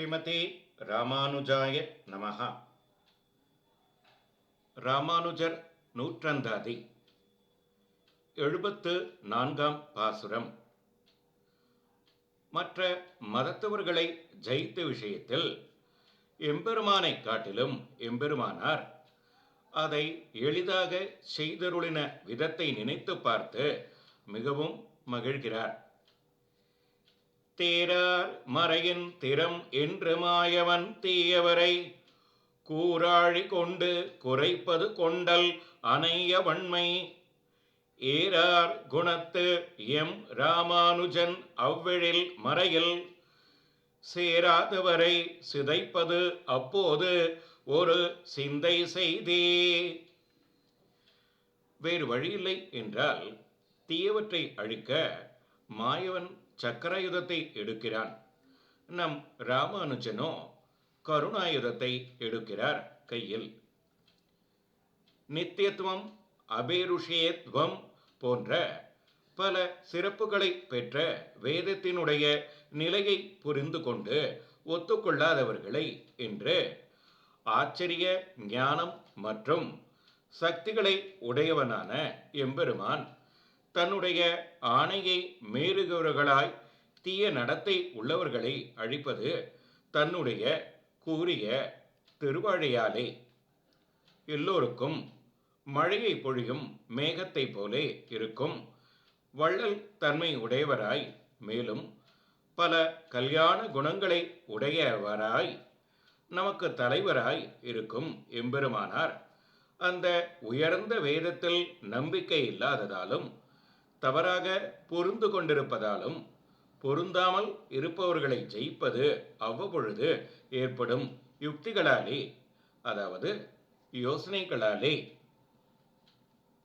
ஸ்ரீமதி ராமானுஜாய நமஹா. ராமானுஜர் நூற்றந்தாதி. எழுபத்து நான்காம் பாசுரம். மற்ற மதத்தவர்களை ஜெயித்த விஷயத்தில் எம்பெருமானை காட்டிலும் எம்பெருமானார் அதை எளிதாக செய்தருளின விதத்தை நினைத்து பார்த்து மிகவும் மகிழ்கிறார். தேரார் மறையின் திறம் என்று மாயவன் தீயவரை. கூராழி கொண்டு குறைப்பது கொண்டல் அணைய வன்மை. ஏரார் குணத்து எம் ராமானுஜன் அவ்வெழில் மறையில். சேராதவரை சிதைப்பது அப்போது ஒரு சிந்தை செய்தே. வேறு வழியில்லை என்றால் தீயவற்றை அழிக்க மாயவன் சக்கராயுதத்தை எடுக்கிறான். நம் ராமானுஜனோ கருணாயுதத்தை எடுக்கிறார் கையில். நித்தியத்துவம் அபேருஷேத்வம் போன்ற பல சிறப்புகளை பெற்ற வேதத்தினுடைய நிலையை புரிந்து கொண்டு ஒத்துக்கொள்ளாதவர்களை என்று ஆச்சரிய ஞானம் மற்றும் சக்திகளை உடையவனான எம்பெருமான் தன்னுடைய ஆணையை மீறுகிறவர்களாய் தீய நடத்தை உள்ளவர்களை அழிப்பது தன்னுடைய கூறிய திருவாழையாலே. எல்லோருக்கும் மழையை பொழியும் மேகத்தை போலே இருக்கும். வள்ளல் தன்மை உடையவராய் மேலும் பல கல்யாண குணங்களை உடையவராய் நமக்கு தலைவராய் இருக்கும் எம்பெருமானார். அந்த உயர்ந்த வேதத்தில் நம்பிக்கை இல்லாததாலும் தவறாக பொருந்து கொண்டிருப்பதாலும் பொருந்தாமல் இருப்பவர்களை ஜெயிப்பது அவ்வப்பொழுது ஏற்படும் யுக்திகளாலே அதாவது யோசனைகளாலே